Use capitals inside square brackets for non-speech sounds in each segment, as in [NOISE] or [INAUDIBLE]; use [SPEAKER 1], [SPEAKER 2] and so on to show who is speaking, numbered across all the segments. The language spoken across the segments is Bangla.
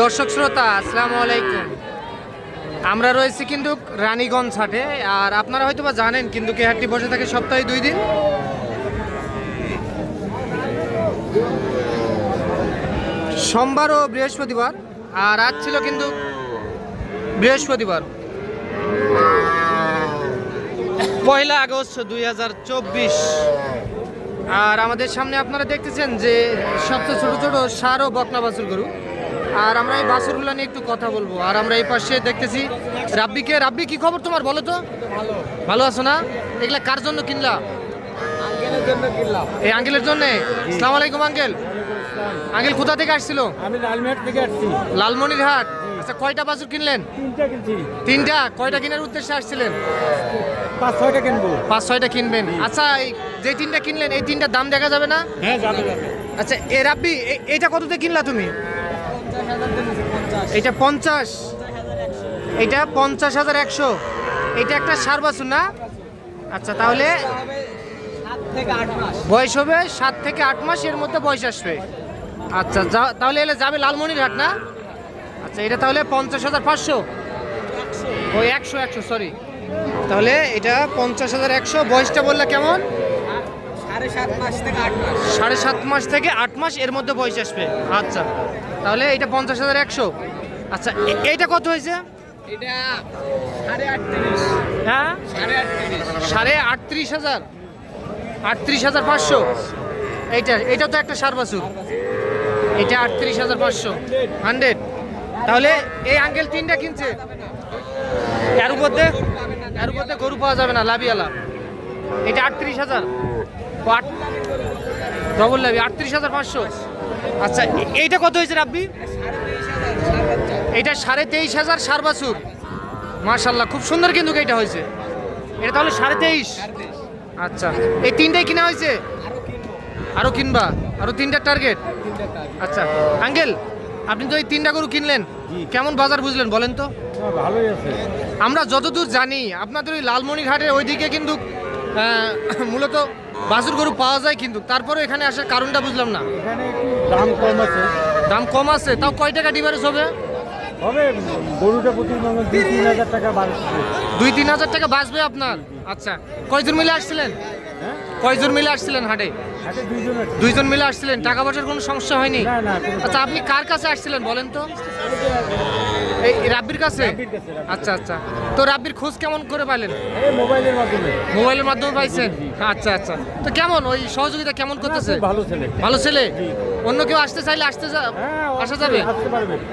[SPEAKER 1] দর্শক শ্রোতা, আসসালামু আলাইকুম। আমরা রয়েছি কিন্তু রানীগঞ্জ হাটে, আর আপনারা হয়তো বা জানেন কিন্তু এই হাটটি বসে থাকে সপ্তাহে দুই দিন। সোমবার ও বৃহস্পতিবার, আর আজ ছিল কিন্তু বৃহস্পতিবার। পয়লা আগস্ট দুই হাজার চব্বিশ। আর আমাদের সামনে আপনারা দেখতেছেন যে সবচেয়ে ছোট ছোট সার ও বকনা বাছুর গরু। আর আমরা এই বাছুরগুলো নিয়ে একটু কথা বলব। আর আমরা এই পাশে দেখতেছি রাব্বিকে। রাব্বি কি খবর তোমার? বলো তো।
[SPEAKER 2] ভালো।
[SPEAKER 1] আছো না? এগুলা কার জন্য কিনলা? এই আঙ্কেলের জন্য? সালাম আলাইকুম আঙ্কেল। আঙ্কেল কোথা থেকে আসছিল?
[SPEAKER 2] আমি লালমেট থেকে আসছি।
[SPEAKER 1] লালমনিরহাট। আচ্ছা কয়টা বাছুর কিনলেন?
[SPEAKER 2] তিনটা কিনছি।
[SPEAKER 1] তিনটা? কয়টা কেনার উদ্দেশ্যে আসছিলেন?
[SPEAKER 2] পাঁচ ছয়টা কিনবো।
[SPEAKER 1] পাঁচ ছয়টা কিনবেন। আচ্ছা এই যে তিনটা কিনলেন এই তিনটার দাম দেখা যাবে না?
[SPEAKER 2] হ্যাঁ যাবে
[SPEAKER 1] আচ্ছা এ রাব্বি এ- এইটা কততে কিনলা তুমি? এটা পঞ্চাশ। এটা পঞ্চাশ হাজার একশো। এটা একটা সার বাছুর না? আচ্ছা তাহলে বয়স হবে সাত থেকে আট মাস এর মধ্যে বয়স আসবে। আচ্ছা তাহলে এলে যাবে লালমনিরহাট না? আচ্ছা এটা তাহলে পঞ্চাশ হাজার পাঁচশো। ওই একশো একশো সরি তাহলে এটা পঞ্চাশ হাজার একশো। বয়সটা বললে কেমন?
[SPEAKER 2] সাড়ে সাত মাস থেকে আট মাস।
[SPEAKER 1] এর মধ্যে বয়স আসবে। আচ্ছা তাহলে এটা পঞ্চাশ হাজার একশো। আচ্ছা এইটা কত হয়েছে? হ্যাঁ?
[SPEAKER 2] সাড়ে আটত্রিশ।
[SPEAKER 1] হাজার। আটত্রিশ হাজার পাঁচশো। এইটা এটা তো একটা সার বাছুর। এটা আটত্রিশ হাজার পাঁচশো। হান্ড্রেড। তাহলে এই আঙ্কেল তিনটা কিনছে। এর মধ্যে এর মধ্যে গরু পাওয়া যাবে না লাভিয়ালা। এটা আটত্রিশ হাজার। আট ডবল লাভি আটত্রিশ হাজার পাঁচশো। আচ্ছা এইটা কত হয়েছে রাব্বি এটা সাড়ে তেইশ হাজার সার বাছুর। মার্শাল্লাহ খুব সুন্দর কিন্তু এটা হয়েছে। এটা তাহলে সাড়ে তেইশ? আচ্ছা এই তিনটাই কিনা হয়েছে? আরও কিনবা আরও তিনটার টার্গেট আচ্ছা আঙ্কেল আপনি তো এই তিনটা গরু কিনলেন। কেমন বাজার বুঝলেন বলেন তো?
[SPEAKER 2] ভালোই আছে।
[SPEAKER 1] আমরা যতদূর জানি আপনাদের ওই লালমনিরহাটের ওইদিকে কিন্তু মূলত বাছুর গরু পাওয়া যায় কিন্তু। তারপরে এখানে আসার কারণটা বুঝলাম না।
[SPEAKER 2] এখানে দাম কম আছে।
[SPEAKER 1] দাম কম আছে? তাও কয় টাকা ডিভারেজ হবে?
[SPEAKER 2] হবে গরুটা প্রতি দুই তিন হাজার টাকা বাড়ছে
[SPEAKER 1] দুই তিন হাজার টাকা বাঁচবে আপনার? আচ্ছা। কয়জন মিলে আসছিলেন?
[SPEAKER 2] হ্যাঁ?
[SPEAKER 1] কয়জন মিলে আসছিলেন হাটে?
[SPEAKER 2] দুইজন
[SPEAKER 1] মিলে আসছিলেন? টাকা পয়সার কোনো সমস্যা হয়নি? আচ্ছা আপনি কার কাছে আসছিলেন বলেন তো এই রাব্বির কাছে। আচ্ছা আচ্ছা। তো রাব্বির খোঁজ কেমন করে পাইলেন?
[SPEAKER 2] মোবাইলের মাধ্যমে।
[SPEAKER 1] মোবাইলের মাধ্যমে পাইছেন? আচ্ছা আচ্ছা। তো কেমন? ওই সহযোগিতা কেমন করতেছে?
[SPEAKER 2] ভালো ছেলে।
[SPEAKER 1] ভালো ছেলে? অন্য কেউ আসতে চাইলে আসতে
[SPEAKER 2] হ্যাঁ
[SPEAKER 1] আসা যাবে?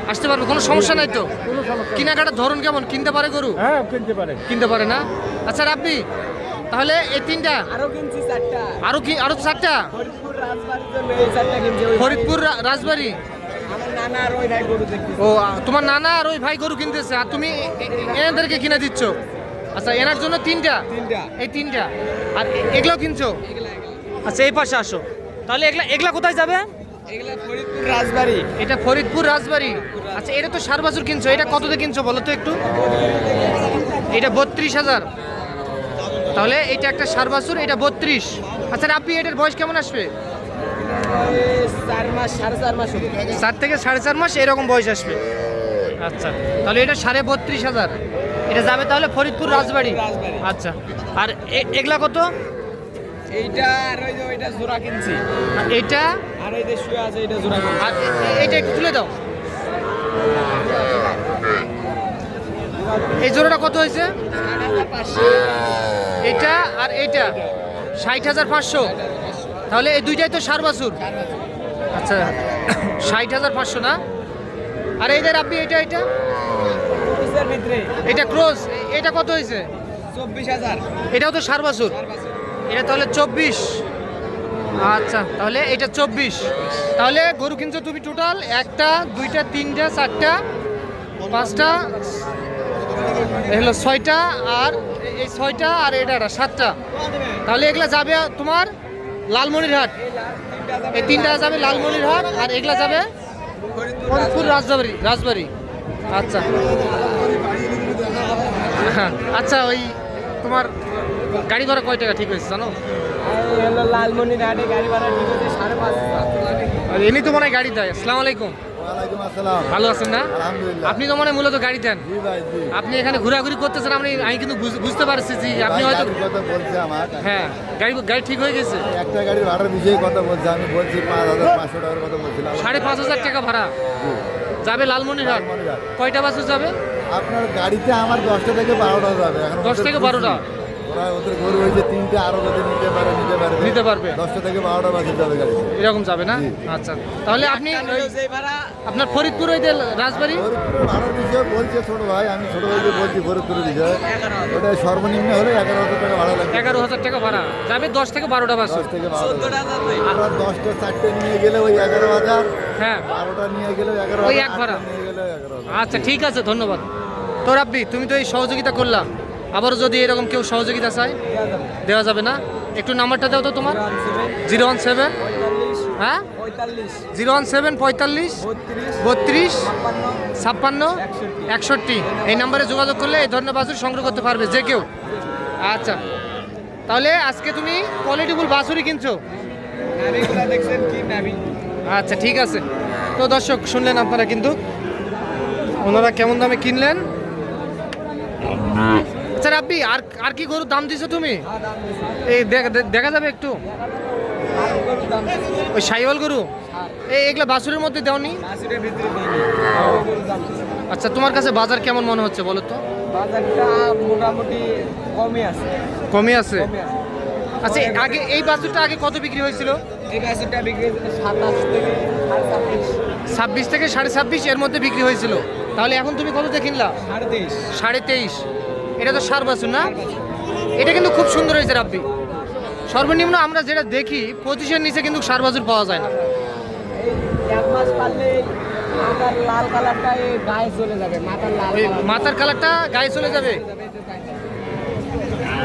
[SPEAKER 2] আসতে পারবে।
[SPEAKER 1] কোনো সমস্যা নাই তো?
[SPEAKER 2] কোনো সমস্যা নেই।
[SPEAKER 1] কেনাকাটার ধরন কেমন? কিনতে পারে গরু?
[SPEAKER 2] হ্যাঁ কিনতে পারে।
[SPEAKER 1] কিনতে পারে না? আচ্ছা রাব্বি তাহলে এই তিনটা?
[SPEAKER 2] আরও কিনছি চারটা।
[SPEAKER 1] আরও কি আরও চারটা?
[SPEAKER 2] ফরিদপুর ওই
[SPEAKER 1] ফরিদপুর রা- রাজবাড়ি? ও তোমার নানা আর ওই ভাই গরু কিনতেছে আর তুমি এনাদেরকে কিনে দিচ্ছ? আচ্ছা এনার জন্য তিনটা? এই তিনটা। আর এ- এগুলাও কিনছো? আচ্ছা এই পাশে আসো। তাহলে এগুলা এগুলা কোথায় যাবে?
[SPEAKER 2] রাজবাড়ি।
[SPEAKER 1] এটা ফরিদপুর রাজবাড়ি। আচ্ছা এটা তো সার বাছুর কিনছো। এটা কততে কিনছো বলো তো একটু? এটা বত্রিশ হাজার। তাহলে এটা একটা সার বাছুর এটা বত্রিশ। আচ্ছা আপনি এটার বয়স কেমন আসবে?
[SPEAKER 2] চার
[SPEAKER 1] থেকে সাড়ে চার মাস এরকম বয়স আসবে। আচ্ছা তাহলে এটা সাড়ে বত্রিশ হাজার। এটা যাবে তাহলে ফরিদপুর রাজবাড়ি। আচ্ছা আর এগুলা কত?
[SPEAKER 2] এইটা আর ওই যে ওইটা জোড়া কিনছি।
[SPEAKER 1] এইটা?
[SPEAKER 2] আর এই যে শুয়ে আছে এটা জোড়া
[SPEAKER 1] আর এ- এ- এইটা একটু তুলে দাও। এই জোড়াটা কত হয়েছে? এইটা আর এইটা ষাট হাজার পাঁচশো। তাহলে এই দুইটাই তো সার বাছুর? আচ্ছা [COUGHS] ষাট হাজার পাঁচশো না? আর এইটার আপনি এটা এটা? এটা ক্রস এটা কত হয়েছে?
[SPEAKER 2] চব্বিশ হাজার।
[SPEAKER 1] এটাও তো সার বাছুর? এটা তাহলে চব্বিশ। আচ্ছা তাহলে এটা চব্বিশ। তাহলে গরু কিনছো তুমি টোটাল একটা দুইটা তিনটা চারটা পাঁচটা হলো ছয়টা আর এই ছয়টা আর এটা সাতটা। তাহলে এগুলা যাবে তোমার লালমনিরহাট। এই তিনটা যাবে লালমনিরহাট আর এগুলা যাবে ফরিদপুর রাজবাড়ি রাজবাড়ি। আচ্ছা। আচ্ছা ওই তোমার গাড়ি ভাড়া কয় টাকা? ঠিক হয়েছে জানো?
[SPEAKER 2] লালমনিরহাটে লালমনির গাড়ি ভাড়া ঠিক হয়েছে সাড়ে পাঁচ।
[SPEAKER 1] এমনি তো মনে হয় গাড়ি দেয়। আসসালামু আলাইকুম। ভালো আছেন না? আপনি তো মানে মূলত গাড়ি দেন। আপনি এখানে ঘোরাঘুরি করতেছেন আমি আমি কিন্তু বুঝতে পারছি যে আপনি হয়তো
[SPEAKER 3] কথা বলছে আমার
[SPEAKER 1] হ্যাঁ গাড়ি গাড়ি ঠিক হয়ে গেছে?
[SPEAKER 3] একটা গাড়ির ভাড়ার বিষয়ে কথা বলছে আমি বলছি পাঁচ হাজার পাঁচশো টাকার কথা বলছিলাম।
[SPEAKER 1] সাড়ে পাঁচ হাজার টাকা ভাড়া। যাবে লালমনিরহাট। কয়টা বাসে যাবে?
[SPEAKER 3] আপনার গাড়িতে আমার দশটা থেকে বারোটা যাবে দশ
[SPEAKER 1] থেকে
[SPEAKER 3] খুশি।
[SPEAKER 1] 12টা?
[SPEAKER 3] ওরা ওদের গরু হয়েছে তিনটে আরও যদি নিতে পারে নিতে পারবে।
[SPEAKER 1] নিতে পারবে।
[SPEAKER 3] দশটা থেকে বারোটা বাজে যাবে গাড়ি।
[SPEAKER 1] এরকম যাবে না? আচ্ছা। তাহলে আপনি আপনার ফরিদপুর ওই যে রাজবাড়ি?
[SPEAKER 3] বলছে ছোট ভাই আমি ছোট ভাইকে বলছি ফরিদপুরের বিষয়ে ওটা সর্বনিম্ন হলে এগারো হাজার টাকা ভাড়া লাগবে।
[SPEAKER 1] এগারো হাজার টাকা ভাড়া। যাবে দশ থেকে বারোটা বাস
[SPEAKER 3] দশ থেকে বারোটা আমরা দশটা চারটে নিয়ে গেলে ওই এগারো হাজার।
[SPEAKER 1] হ্যাঁ।
[SPEAKER 3] বারোটা নিয়ে গেলে এগারো
[SPEAKER 1] ওই এক ভাড়া। আচ্ছা ঠিক আছে ধন্যবাদ। তো রাব্বি তুমি তো এই সহযোগিতা করলা। আবারও যদি এরকম কেউ সহযোগিতা চায়, দেওয়া যাবে না। একটু নাম্বারটা দাও তো তোমার। Zero one seven. হ্যাঁ? জিরো ওয়ান সেভেন পঁয়তাল্লিশ, বত্রিশ, ছাপ্পান্ন, একষট্টি। এই নাম্বারে যোগাযোগ করলে এই ধরনের বাছুর সংগ্রহ করতে পারবে যে কেউ। আচ্ছা। তাহলে আজকে তুমি কোয়ালিটিফুল বাছুরই কিনছো? আচ্ছা ঠিক আছে। তো দর্শক, শুনলেন আপনারা কিন্তু। ওনারা কেমন দামে কিনলেন? আচ্ছা রাব্বি আর আর কি গরুর দাম দিছো তুমি? এই দেখা যাবে একটু। ওই সাইওয়াল গরু? এই এগুলা বাছুরের মধ্যে দেওনি? আচ্ছা তোমার কাছে বাজার কেমন মনে হচ্ছে বলো তো?
[SPEAKER 2] বাজারটা মোটামুটি কমই আছে।
[SPEAKER 1] কমে আছে?
[SPEAKER 2] কমই আছে।
[SPEAKER 1] আচ্ছা আগে এই বাছুরটা আগে কত বিক্রি হয়েছিল?
[SPEAKER 2] এই বাজারটা বিক্রি সাতাশ থেকে ছাব্বিশ।
[SPEAKER 1] থেকে সাড়ে ছাব্বিশ এর মধ্যে বিক্রি হয়েছিল। তাহলে এখন তুমি কততে কিনলা?
[SPEAKER 2] সাড়ে তেইশ।
[SPEAKER 1] সাড়ে তেইশ। এটা তো সার বাছুর না? এটা কিন্তু খুব সুন্দর হয়েছে রাব্বি। সর্বনিম্ন আমরা যেটা দেখি পঁচিশের নিচে কিন্তু সার বাছুর পাওয়া যায় না।
[SPEAKER 2] মাথার লাল কালারটা গায়ে চলে যাবে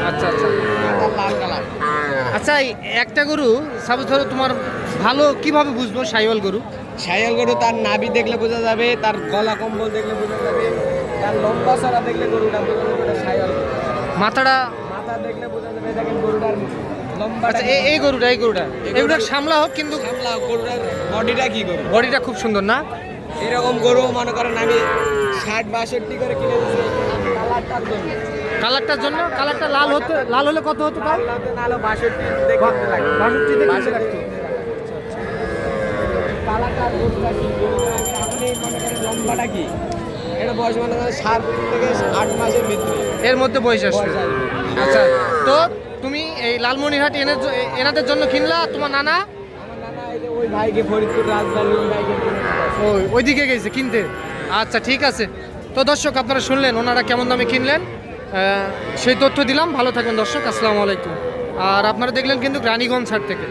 [SPEAKER 1] আচ্ছা আচ্ছা। আচ্ছা একটা গরু সাপোজ ধরো তোমার ভালো কীভাবে বুঝব সাইওয়াল গরু?
[SPEAKER 2] সাইয়াল গরু তার নাভি দেখলে বোঝা যাবে তার গলা কম্বল দেখলে বোঝা যাবে। তার লম্বা সরা দেখলে গরুটা বোঝা যাবে এটা
[SPEAKER 1] মাথাটা
[SPEAKER 2] মাথা দেখলে বোঝা যাবে দেখেন গরুটার লম্বা
[SPEAKER 1] আচ্ছা এই এই গরুটা এই গরুটা। এগুলো সামলা হোক কিন্তু
[SPEAKER 2] সামলা গরুটার বডিটা কি গরু?
[SPEAKER 1] বডিটা খুব সুন্দর না?
[SPEAKER 2] এরকম গরু মনে করেন আমি ষাট বাষট্টি করে কিনে কালারটার জন্য।
[SPEAKER 1] কালারটার জন্য? কালারটা লাল হতে লাল হলে কত হতো তাও?
[SPEAKER 2] না হলে বাষট্টি দেখতে বয়স মনে সাত থেকে আট মাসের ভিতরে।
[SPEAKER 1] এর মধ্যে বয়স আসবে। আচ্ছা তো তুমি এই লালমনিরহাট এনের জ- এনাদের জন্য কিনলা তোমার নানা?
[SPEAKER 2] ওই ভাইকে ফরিদপুর রাজবাড়ি ওই
[SPEAKER 1] ওইদিকে গেছে কিনতে? আচ্ছা ঠিক আছে। তো দর্শক আপনারা শুনলেন ওনারা কেমন দামে কিনলেন? সেই তথ্য দিলাম। ভালো থাকবেন দর্শক আসসালামু আলাইকুম। আর আপনারা দেখলেন কিন্তু রানীগঞ্জ হাট থেকে।